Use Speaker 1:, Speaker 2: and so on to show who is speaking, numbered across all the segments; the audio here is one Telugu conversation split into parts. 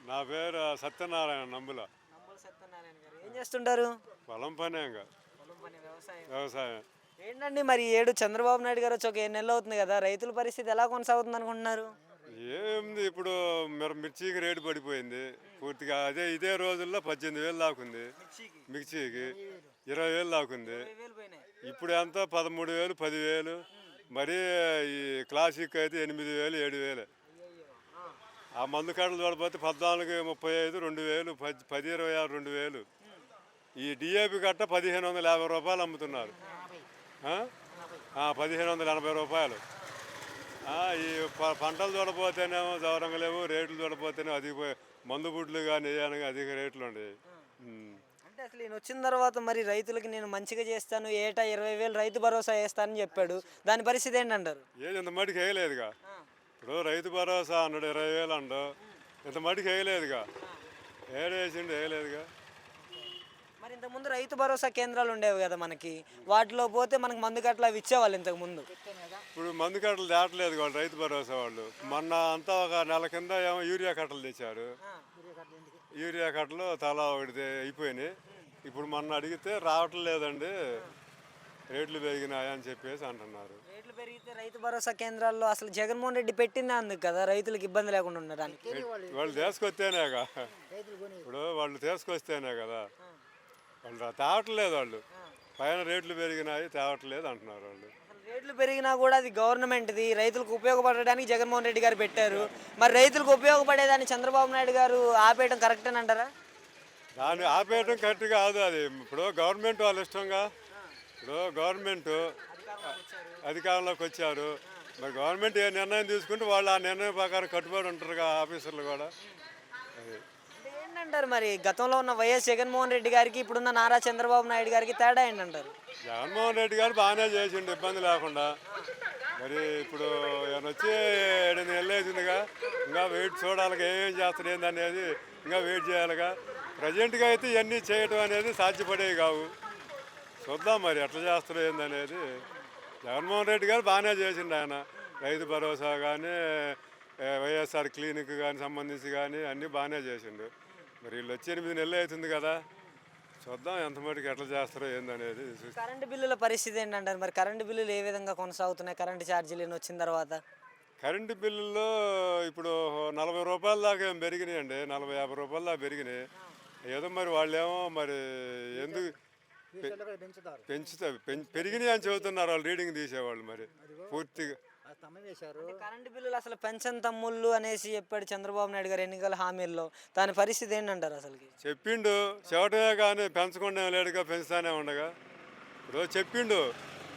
Speaker 1: నా పేరు సత్యనారాయణ నంబుల.
Speaker 2: నంబుల సత్యనారాయణ గారు. ఏం చేస్తుంటారు?
Speaker 1: పొలం పనే ఇంకా.
Speaker 2: పొలం పని వ్యవసాయం.
Speaker 1: వ్యవసాయం.
Speaker 2: ఏంటండి మరి ఏడు చంద్రబాబు నాయుడు గారు వచ్చి ఒక ఏడు నెలలు అవుతుంది కదా రైతుల పరిస్థితి ఎలా కొనసాగుతుంది అనుకుంటున్నారు?
Speaker 1: ఏముంది ఇప్పుడు మిర మిర్చికి రేటు పడిపోయింది. పూర్తిగా అదే ఇదే రోజుల్లో పద్దెనిమిది వేలు దాకుంది. మిర్చికి? ఇరవై వేలు. దాకుంది. ఇప్పుడు ఎంత? పదమూడు వేలు పదివేలు. మరి ఈ క్లాసిక్ అయితే ఎనిమిది వేలు ఏడు వేలు. ఆ మందు కాడలు చూడకపోతే పద్నాలుగు ముప్పై ఐదు రెండు వేలు పది పది ఇరవై ఆరు రెండు వేలు. ఈ డిఏపి కట్ట పదిహేను వందల యాభై రూపాయలు అమ్ముతున్నారు. పదిహేను వందల ఎనభై రూపాయలు. ఈ ప- పంటలు చూడపోతేనేమో గౌరవంగా లేవు రేట్లు చూడపోతేనే అధిక మందు బుడ్లు కానీ ఏమైనా అధిక రేట్లు ఉండేవి.
Speaker 2: అంటే అసలు ఈయన వచ్చిన తర్వాత మరి రైతులకి నేను మంచిగా చేస్తాను ఏటా ఇరవై వేలు రైతు భరోసా వేస్తానని చెప్పాడు. దాని పరిస్థితి ఏంటంటారు?
Speaker 1: ఏది ఇంత మటుకు వేయలేదుగా. ఇప్పుడు రైతు భరోసా అన్నాడు ఇరవై వేలు అండు ఇంత మటుకు వేయలేదుగా. ఏడేసిండు వేయలేదుగా.
Speaker 2: మరి ఇంతకుముందు రైతు భరోసా కేంద్రాలు ఉండేవి కదా మనకి. వాటిలో పోతే మనకు మందు కట్టలు అవి ఇచ్చేవాళ్ళు ఇంతకు ముందు.
Speaker 1: ఇప్పుడు మందు కట్టలు దాటలేదు వాళ్ళు రైతు భరోసా వాళ్ళు. మొన్న అంతా ఒక నెల కింద ఏమో యూరియా కట్టలు తెచ్చారు. యూరియా కట్టలు తలా ఒకటి అయిపోయినాయి. ఇప్పుడు మొన్న అడిగితే రావటం లేదండి రేట్లు పెరిగినాయి అని చెప్పేసి అంటున్నారు.
Speaker 2: రేట్లు పెరిగితే రైతు భరోసా కేంద్రాల్లో అసలు జగన్మోహన్ రెడ్డి పెట్టిందే అందుకు కదా రైతులకు ఇబ్బంది లేకుండా ఉండడానికి.
Speaker 1: వాళ్ళు తీసుకొస్తేనేగా ఇప్పుడు వాళ్ళు తీసుకొస్తేనే కదా. వాళ్ళు తేవట్లేదు వాళ్ళు. పైన రేట్లు పెరిగినాయి తేవట్లేదు అంటున్నారు వాళ్ళు.
Speaker 2: రేట్లు పెరిగినా కూడా అది గవర్నమెంట్ది రైతులకు ఉపయోగపడడానికి జగన్మోహన్ రెడ్డి గారు పెట్టారు. మరి రైతులకు ఉపయోగపడేదాన్ని చంద్రబాబు నాయుడు గారు ఆపేయడం కరెక్టేనంటారా?
Speaker 1: దాన్ని ఆపేయటం కరెక్ట్ కాదు అది. ఇప్పుడు గవర్నమెంట్ వాళ్ళ ఇష్టంగా ఇప్పుడు గవర్నమెంట్ అధికారంలోకి వచ్చారు. మరి గవర్నమెంట్ ఏ నిర్ణయం తీసుకుంటే వాళ్ళు ఆ నిర్ణయం ప్రకారం కట్టుబడి ఉంటారుగా ఆఫీసర్లు కూడా. అది.
Speaker 2: ఏంటంటారు మరి? గతంలో ఉన్న వైఎస్ జగన్మోహన్ రెడ్డి గారికి ఇప్పుడున్న నారా చంద్రబాబు నాయుడు గారికి తేడా ఏంటంటారు?
Speaker 1: జగన్మోహన్ రెడ్డి గారు బాగానే చేసిండు ఇబ్బంది లేకుండా. మరి ఇప్పుడు ఆయన వచ్చి ఏడు నెలలు అవుతుందిగా ఇంకా వెయిట్ చూడాలిగా ఏం చేస్తారు ఏంది అనేది ఇంకా వెయిట్ చేయాలిగా. ప్రజెంట్గా అయితే ఇవన్నీ చేయటం అనేది సాధ్యపడేవి కావు. చూద్దాం మరి ఎట్లా చేస్తారో ఏందనేది జగన్మోహన్ రెడ్డి గారు బాగానే చేసిండు ఆయన. రైతు భరోసా కానీ వైఎస్ఆర్ క్లినిక్ కానీ సంబంధించి కానీ అన్నీ బాగానే చేసిండు. మరి వీళ్ళు వచ్చి ఎనిమిది నెలలు అవుతుంది కదా. చూద్దాం ఎంత మటుకు ఎట్లా చేస్తారో ఏందనేది
Speaker 2: కరెంటు బిల్లుల పరిస్థితి ఏంటంటారు మరి? కరెంటు బిల్లులు ఏ విధంగా కొనసాగుతున్నాయి? కరెంటు ఛార్జీలు ఎన్ని వచ్చిన తర్వాత?
Speaker 1: కరెంటు బిల్లుల్లో ఇప్పుడు నలభై రూపాయల దాకా ఏం పెరిగినాయండి. నలభై యాభై రూపాయల దాకా పెరిగినాయి. ఏదో మరి వాళ్ళేమో మరి ఎందుకు
Speaker 3: పెంచుతారు.
Speaker 1: పెరిగినాయి అని చెబుతున్నారు వాళ్ళు రీడింగ్ తీసేవాళ్ళు మరి. పూర్తిగా.
Speaker 2: కరెంటు బిల్లులు అసలు పెన్షన్ తమ్ముళ్ళు అనేసి చెప్పాడు చంద్రబాబు నాయుడు గారు ఎన్నికల హామీల్లో. దాని పరిస్థితి ఏంటంటారు అసలుకి?
Speaker 1: చెప్పిండు చెవటమే కానీ పెంచకుండా లేడుగా పెంచుతానే ఉండగా. ఇప్పుడు చెప్పిండు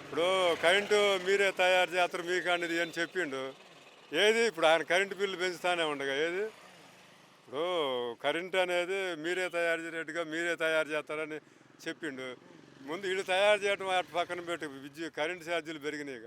Speaker 1: ఇప్పుడు కరెంటు మీరే తయారు చేస్తారు మీకు అనేది అని చెప్పిండు. ఏది? ఇప్పుడు ఆయన కరెంటు బిల్లు పెంచుతానే ఉండగా ఏది? ఇప్పుడు కరెంట్ అనేది మీరే తయారు చేసేట్టుగా మీరే తయారు చేస్తారని చెప్పిండు. ముందు వీళ్ళు తయారు చేయడం అటు పక్కన పెట్టి విద్యుత్ కరెంటు ఛార్జీలు పెరిగినాయి